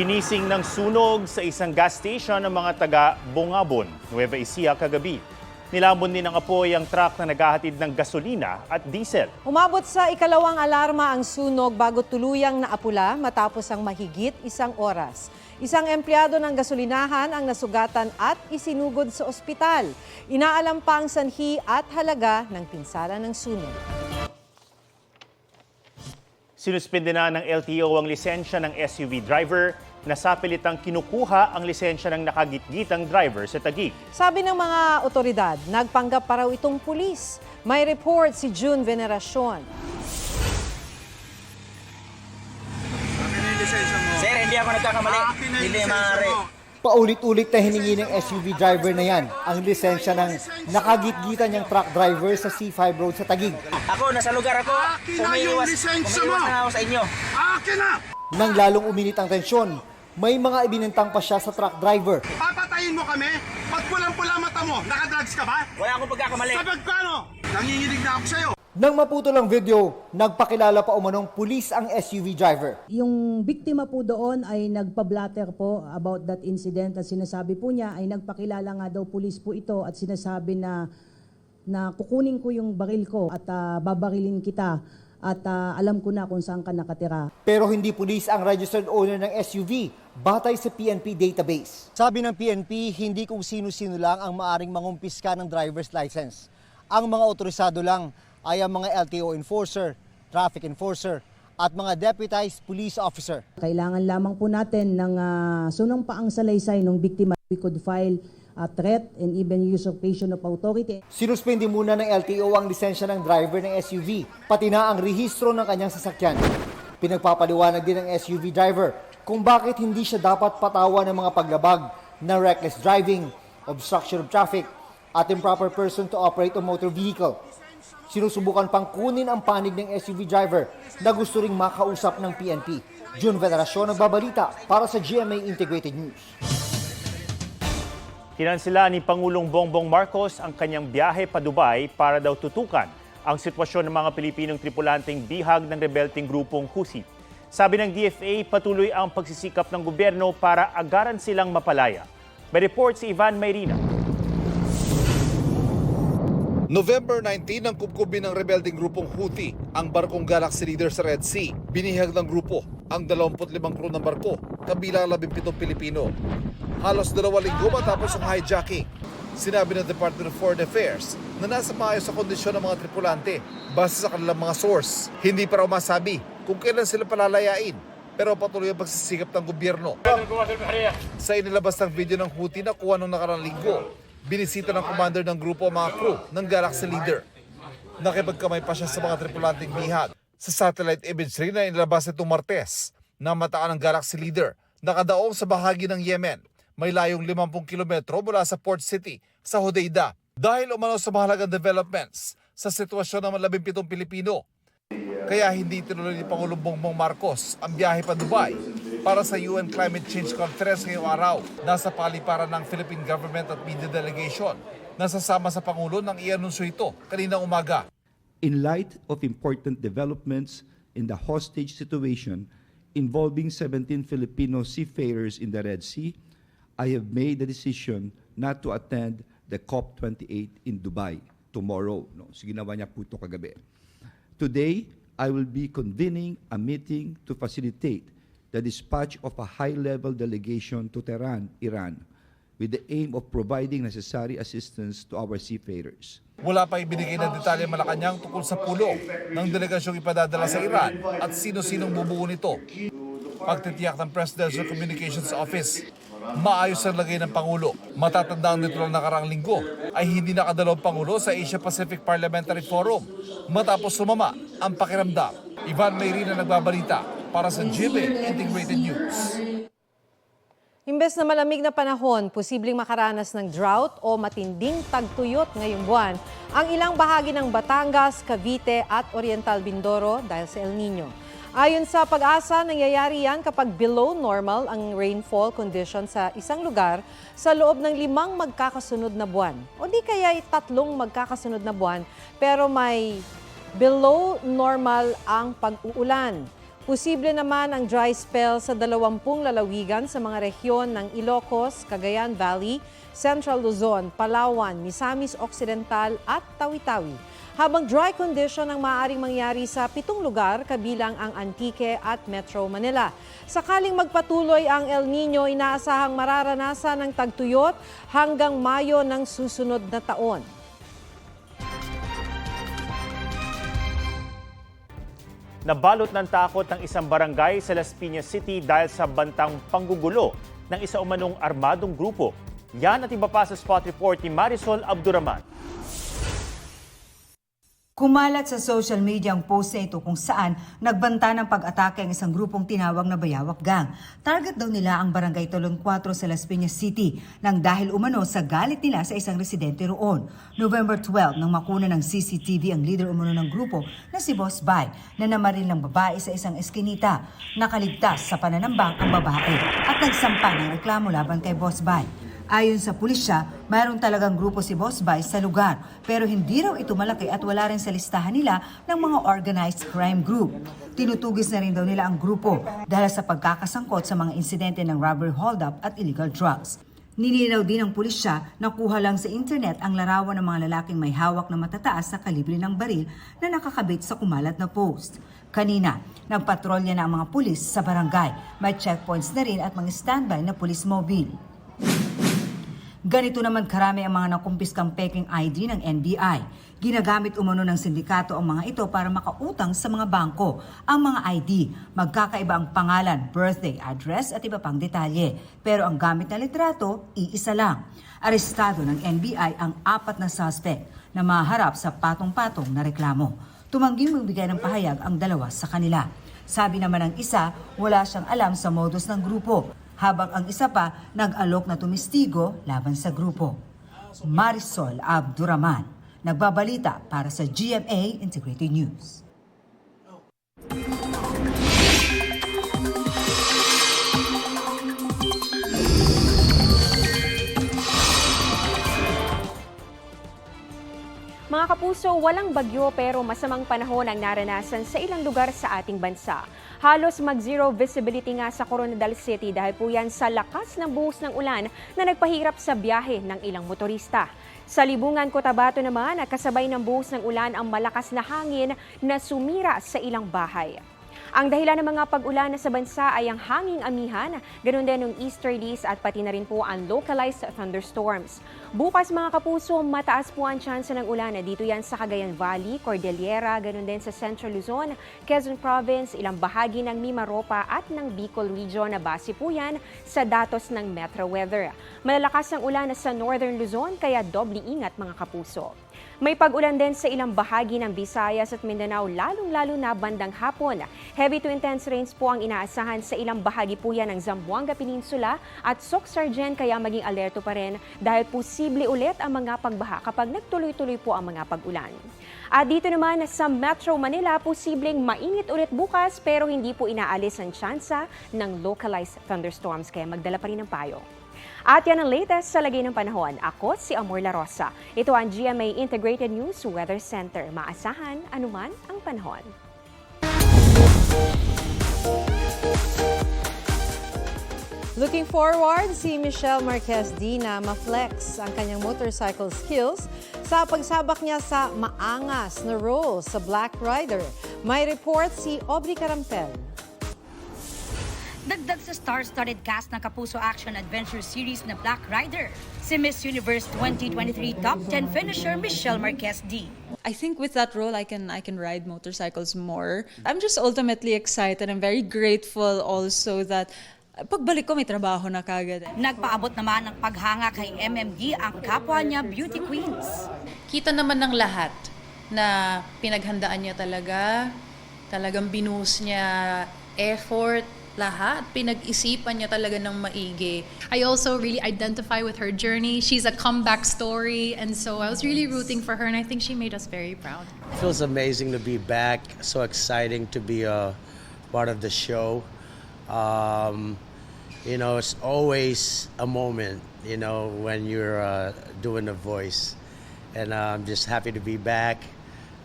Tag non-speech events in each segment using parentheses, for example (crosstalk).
Ginising ng sunog sa isang gas station ng mga taga Bongabon, Nueva Ecija kagabi. Nilambon din ng apoy ang truck na naghahatid ng gasolina at diesel. Umabot sa ikalawang alarma ang sunog bago tuluyang naapula matapos ang mahigit isang oras. Isang empleyado ng gasolinahan ang nasugatan at isinugod sa ospital. Inaalam pa ang sanhi at halaga ng pinsala ng sunog. Sinuspinde na ng LTO ang lisensya ng SUV driver na sa pilitang kinukuha ang lisensya ng nakagitgitang driver sa Taguig. Sabi ng mga otoridad, nagpanggap pa raw itong pulis. May report si June Veneracion. Sir, hindi ako nagkakamali. Hindi maaari. Paulit-ulit na hiningi ng SUV driver na yan ang lisensya ng nakagitgitan niyang truck driver sa C5 Road sa Taguig. Ako, nasa lugar ako. Akin na yung Umiiwas, lisensya umiiwas mo. na ako sa inyo. Akin na! Nang lalong uminit ang tensyon, may mga ibinintang pa siya sa truck driver. Papatayin mo kami? Pag pulang-pula mata mo, nakadrugs ka ba? Wala akong pagkakamali. Kapag paano? Nanginginig na ako sa'yo. Nang maputol ang video, nagpakilala pa umanong pulis ang SUV driver. Yung biktima po doon ay nagpa-blatter po about that incident at sinasabi po niya ay nagpakilala nga daw pulis po ito at sinasabi na na kukunin ko yung baril ko at ah, babarilin kita at ah, alam ko na kung saan ka nakatira. Pero hindi pulis ang registered owner ng SUV batay sa PNP database. Sabi ng PNP, hindi kung sino-sino lang ang maaring mangumpiska ng driver's license. Ang mga otorisado lang ay ang mga LTO enforcer, traffic enforcer, at mga deputized police officer. Kailangan lamang po natin ng ah, sunang paang salaysay ng biktima. We could file a threat and even usurpation of authority. Sinuspindi muna ng LTO ang lisensya ng driver ng SUV, pati na ang rehistro ng kanyang sasakyan. Pinagpapaliwanag din ng SUV driver kung bakit hindi siya dapat patawan ng mga paglabag na reckless driving, obstruction of traffic, at improper person to operate a motor vehicle. Sinusubukan pang kunin ang panig ng SUV driver na gusto ring makausap ng PNP. June Veneracion nagbabalita para sa GMA Integrated News. Kinansila ni Pangulong Bongbong Marcos ang kanyang biyahe pa Dubai para daw tutukan ang sitwasyon ng mga Pilipinong tripulanteng bihag ng rebelting grupong Houthi. Sabi ng DFA, patuloy ang pagsisikap ng gobyerno para agaran silang mapalaya. May report si Ivan Mayrina. November 19 ang kubkubin ng rebelding grupong Houthi ang barkong Galaxy Leader sa Red Sea. Binihag ng grupo ang 25 crew ng barko, kabilang 17 Pilipino. Halos dalawa linggo matapos ang hijacking. Sinabi ng Department of Foreign Affairs na nasa maayos sa kondisyon ng mga tripulante base sa kanilang mga source. Hindi pa raw masabi kung kailan sila palalayain pero patuloy ang pagsisikap ng gobyerno. Sa inilabas ng video ng Houthi na kuha nung nakarang linggo, binisita ng commander ng grupo ang mga crew ng Galaxy Leader. Nakipagkamay pa siya sa mga tripulanteng bihag. Sa satellite imagery na inilabas itong Martes, na mataan ng Galaxy Leader, nakadaong sa bahagi ng Yemen. May layong 50 kilometro mula sa port city sa Hodeida. Dahil umano sa mahalagang developments sa sitwasyon ng 17 Pilipino, kaya hindi tinuloy ni Pangulong Bongbong Marcos ang biyahe pa Dubai para sa UN Climate Change Conference ngayong araw. Nasa paliparan ng Philippine Government at Media Delegation. Nasasama sa Pangulo nang ianunsyo ito kaninang umaga. in light of important developments in the hostage situation involving 17 Filipino seafarers in the Red Sea, I have made the decision not to attend the COP28 in Dubai tomorrow. No, so ginawa niya po ito kagabi. Today, I will be convening a meeting to facilitate the dispatch of a high-level delegation to Tehran, Iran, with the aim of providing necessary assistance to our seafarers. Wala pa ibinigay na detalye ang Malacanang tungkol sa pulong ng delegasyong ipadadala sa Iran at sino-sinong bubuo nito. Pagtitiyak ng Presidential Communications Office, maayos ang lagay ng Pangulo. Matatandaan nito lang nakarang linggo ay hindi nakadalawang Pangulo sa Asia Pacific Parliamentary Forum matapos sumama ang pakiramdam. Ivan Mayrina nagbabalita para sa GMA Integrated News. Imbes na malamig na panahon, posibleng makaranas ng drought o matinding tagtuyot ngayong buwan ang ilang bahagi ng Batangas, Cavite at Oriental Mindoro dahil sa El Nino. Ayon sa pag-asa, nangyayari yan kapag below normal ang rainfall condition sa isang lugar sa loob ng limang magkakasunod na buwan. O di kaya ay tatlong magkakasunod na buwan pero may below normal ang pag-uulan. Posible naman ang dry spell sa dalawampung lalawigan sa mga rehiyon ng Ilocos, Cagayan Valley, Central Luzon, Palawan, Misamis Occidental at Tawi-Tawi. Habang dry condition ang maaaring mangyari sa pitong lugar kabilang ang Antique at Metro Manila. Sakaling magpatuloy ang El Nino, inaasahang mararanasan ng tagtuyot hanggang Mayo ng susunod na taon. Nabalot ng takot ng isang barangay sa Las Piñas City dahil sa bantang panggugulo ng isa umanong armadong grupo. Yan at iba pa sa spot report ni Marisol Abduraman. Kumalat sa social media ang post na ito kung saan nagbanta ng pag-atake ang isang grupong tinawag na Bayawak Gang. Target daw nila ang barangay Tolon 4 sa Las Piñas City nang dahil umano sa galit nila sa isang residente roon. November 12 nang makuna ng CCTV ang leader umano ng grupo na si Boss Bay na namaril ng babae sa isang eskinita. Nakaligtas sa pananambang ang babae at nagsampa ng reklamo laban kay Boss Bay. Ayon sa pulisya, mayroon talagang grupo si Boss Bay sa lugar pero hindi raw ito malaki at wala rin sa listahan nila ng mga organized crime group. Tinutugis na rin daw nila ang grupo dahil sa pagkakasangkot sa mga insidente ng robbery holdup at illegal drugs. Nilinaw din ng pulisya na kuha lang sa internet ang larawan ng mga lalaking may hawak na matataas sa kalibre ng baril na nakakabit sa kumalat na post. Kanina, nagpatrolya na ang mga pulis sa barangay. May checkpoints na rin at mga standby na pulis mobile. Ganito naman karami ang mga nakumpiskang peking ID ng NBI. Ginagamit umano ng sindikato ang mga ito para makautang sa mga bangko. Ang mga ID, magkakaiba ang pangalan, birthday, address at iba pang detalye. Pero ang gamit na litrato, iisa lang. Arestado ng NBI ang apat na suspect na maharap sa patong-patong na reklamo. Tumangging magbigay ng pahayag ang dalawa sa kanila. Sabi naman ng isa, wala siyang alam sa modus ng grupo habang ang isa pa nag-alok na tumistigo laban sa grupo. Marisol Abduraman, nagbabalita para sa GMA Integrated News. Mga kapuso, walang bagyo pero masamang panahon ang naranasan sa ilang lugar sa ating bansa. Halos mag-zero visibility nga sa Coronadal City dahil po yan sa lakas ng buhos ng ulan na nagpahirap sa biyahe ng ilang motorista. Sa Libungan, Cotabato naman, kasabay ng buhos ng ulan ang malakas na hangin na sumira sa ilang bahay. Ang dahilan ng mga pag-ulan sa bansa ay ang hanging amihan, ganun din ng easterlies at pati na rin po ang localized thunderstorms. Bukas mga kapuso, mataas po ang tsansa ng ulan dito yan sa Cagayan Valley, Cordillera, ganun din sa Central Luzon, Quezon Province, ilang bahagi ng Mimaropa at ng Bicol Region na base po yan sa datos ng Metro Weather. Malalakas ang ulan sa Northern Luzon kaya doble ingat mga kapuso. May pag-ulan din sa ilang bahagi ng Visayas at Mindanao, lalong-lalo na bandang hapon. Heavy to intense rains po ang inaasahan sa ilang bahagi po yan ng Zamboanga Peninsula at Soxargen kaya maging alerto pa rin dahil posible ulit ang mga pagbaha kapag nagtuloy-tuloy po ang mga pag-ulan. At dito naman sa Metro Manila, posibleng mainit ulit bukas pero hindi po inaalis ang tsansa ng localized thunderstorms kaya magdala pa rin ng payo. At yan ang latest sa lagay ng panahon. Ako si Amor La Rosa. Ito ang GMA Integrated News Weather Center. Maasahan anuman ang panahon. Looking forward, si Michelle Marquez D na ma-flex ang kanyang motorcycle skills sa pagsabak niya sa maangas na role sa Black Rider. May report si Aubrey Carampel. Dagdag sa star-studded cast ng Kapuso Action Adventure Series na Black Rider, si Miss Universe 2023 Top 10 finisher Michelle Marquez D. I think with that role, I can I can ride motorcycles more. I'm just ultimately excited. I'm very grateful also that uh, pagbalik ko may trabaho na kagad. Nagpaabot naman ng paghanga kay MMD ang kapwa niya beauty queens. kita naman ng lahat na pinaghandaan niya talaga, talagang binus niya effort, lahat. Pinag-isipan niya talaga ng maigi. I also really identify with her journey. She's a comeback story, and so I was really rooting for her, and I think she made us very proud. It feels amazing to be back. So exciting to be a part of the show. Um, you know, it's always a moment, you know, when you're uh, doing a voice. And uh, I'm just happy to be back.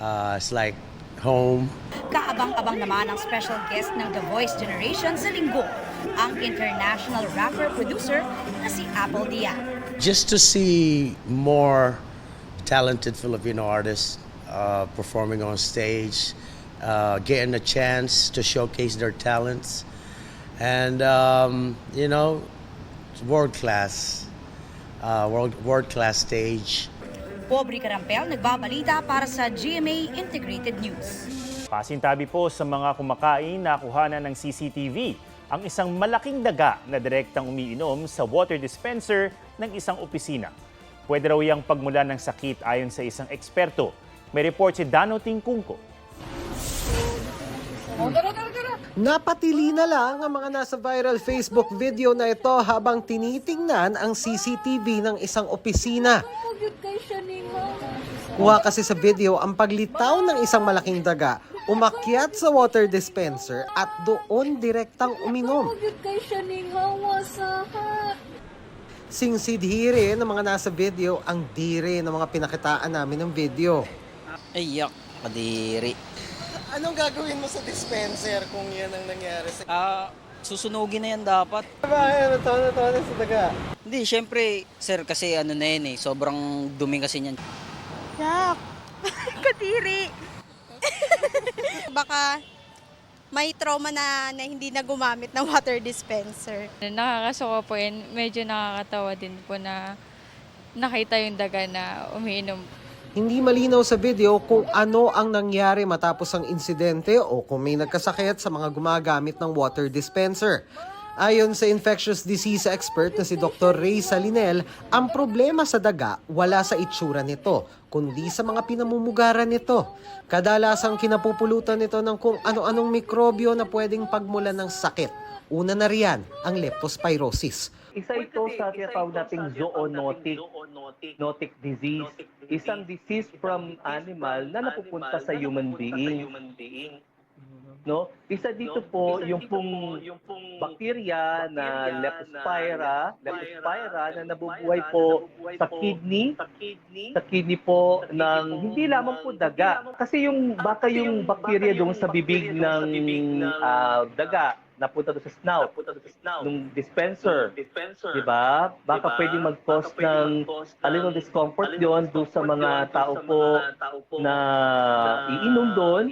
Uh, it's like home. Kaabang-abang naman ang special guest ng The Voice Generation sa linggo, ang international rapper-producer na si Apple Diaz. Just to see more talented Filipino artists uh, performing on stage, uh, getting a chance to showcase their talents, and um, you know, world class, uh, world world class stage. Pobre Karampel, nagbabalita para sa GMA Integrated News. Pasintabi po sa mga kumakain na kuhanan ng CCTV ang isang malaking daga na direktang umiinom sa water dispenser ng isang opisina. Pwede raw iyang pagmulan ng sakit ayon sa isang eksperto. May report si Dano Tingkungko. Napatili na lang ang mga nasa viral Facebook video na ito habang tinitingnan ang CCTV ng isang opisina. Kuha kasi sa video ang paglitaw ng isang malaking daga, umakyat sa water dispenser at doon direktang uminom. Singsidhiri ng mga nasa video ang dire ng mga pinakitaan namin ng video. Ayak, kadiri. Anong gagawin mo sa dispenser kung yan ang nangyari sa... Ah, susunugin na yan dapat. Bakit? Natawa-natawa sa daga. Hindi, syempre, sir, kasi ano na yan eh, sobrang dumi kasi niyan. Yak! (laughs) Kadiri! Baka may trauma na, na hindi na gumamit ng water dispenser. Nakakasuka po yun. Medyo nakakatawa din po na nakita yung daga na umiinom. Hindi malinaw sa video kung ano ang nangyari matapos ang insidente o kung may nagkasakit sa mga gumagamit ng water dispenser. Ayon sa infectious disease expert na si Dr. Ray Salinel, ang problema sa daga wala sa itsura nito, kundi sa mga pinamumugaran nito. Kadalasang kinapupulutan nito ng kung ano-anong mikrobyo na pwedeng pagmulan ng sakit. Una na riyan, ang leptospirosis. Isa ito sa tinatawag nating zoonotic notic disease. Isang disease from animal na napupunta sa human being. No? Isa dito po yung pong bakterya na Leptospira, Leptospira na nabubuhay po sa kidney, sa kidney po ng hindi lamang po daga. Kasi yung baka yung bakterya doon sa bibig ng ah, daga napunta doon sa snout, ng dispenser, di ba? Baka pwedeng mag-cause ng a little discomfort yon doon sa mga tao po na iinom doon.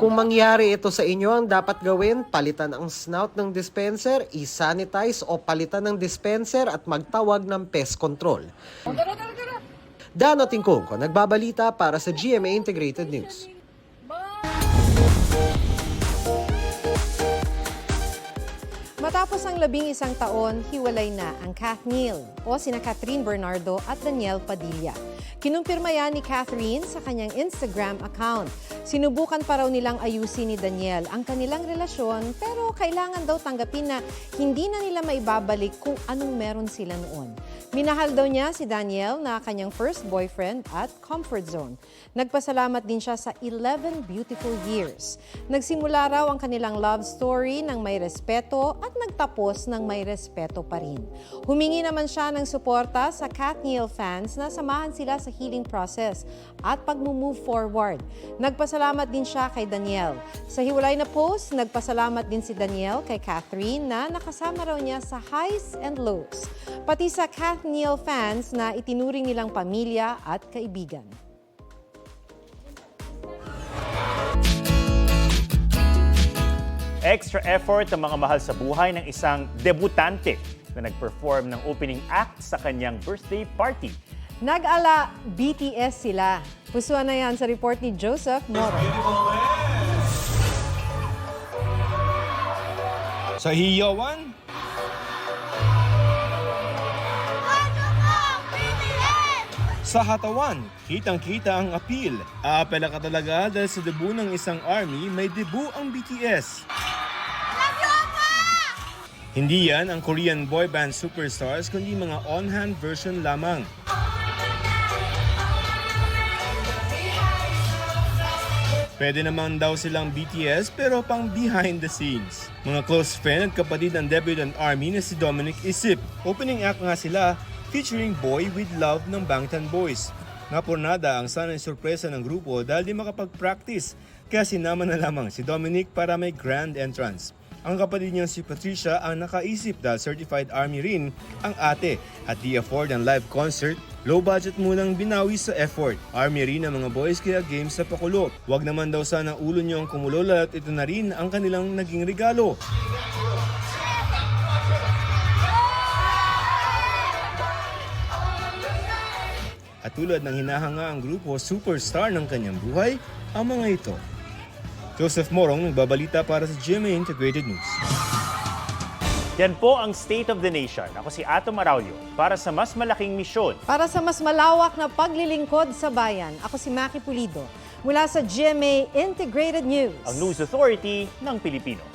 Kung mangyari ito sa inyo, ang dapat gawin, palitan ang snout ng dispenser, i-sanitize o palitan ng dispenser at magtawag ng pest control. Dano Tingkongko, nagbabalita para sa GMA Integrated News. Matapos ang labing isang taon, hiwalay na ang Kath Neal o sina Catherine Bernardo at Daniel Padilla. Kinumpirma yan ni Catherine sa kanyang Instagram account. Sinubukan pa raw nilang ayusin ni Daniel ang kanilang relasyon pero kailangan daw tanggapin na hindi na nila maibabalik kung anong meron sila noon. Minahal daw niya si Daniel na kanyang first boyfriend at comfort zone. Nagpasalamat din siya sa 11 beautiful years. Nagsimula raw ang kanilang love story ng may respeto at nagtapos ng may respeto pa rin. Humingi naman siya ng suporta sa Kat Neal fans na samahan sila sa healing process at pag-move forward. Nagpasalamat din siya kay Daniel. Sa hiwalay na post, nagpasalamat din si Daniel kay Catherine na nakasama raw niya sa highs and lows. Pati sa Kat Neal fans na itinuring nilang pamilya at kaibigan. Extra effort ang mga mahal sa buhay ng isang debutante na nag-perform ng opening act sa kanyang birthday party. Nag-ala BTS sila. Pusuan na yan sa report ni Joseph Moro. Sa hiyawan, Sa hatawan, kitang-kita ang appeal. Aapela ka talaga dahil sa debut ng isang army, may debut ang BTS. Hindi yan ang Korean boy band superstars, kundi mga on-hand version lamang. Pwede naman daw silang BTS pero pang behind the scenes. Mga close friend at kapatid ng debutant army na si Dominic Isip. Opening act nga sila featuring Boy With Love ng Bangtan Boys. Napurnada ang sanay sorpresa ng grupo dahil di makapag-practice kaya sinama na lamang si Dominic para may grand entrance. Ang kapatid niyang si Patricia ang nakaisip dahil certified army rin ang ate at di afford ang live concert, low budget munang binawi sa effort. Army rin ang mga boys kaya game sa pakulo. Huwag naman daw sana ulo niyo ang kumulola at ito na rin ang kanilang naging regalo. At tulad ng hinahanga ang grupo superstar ng kanyang buhay, ang mga ito. Joseph Morong nagbabalita para sa GMA Integrated News. Yan po ang State of the Nation. Ako si Ato Maraulio para sa mas malaking misyon. Para sa mas malawak na paglilingkod sa bayan, ako si Maki Pulido. Mula sa GMA Integrated News. Ang News Authority ng Pilipino.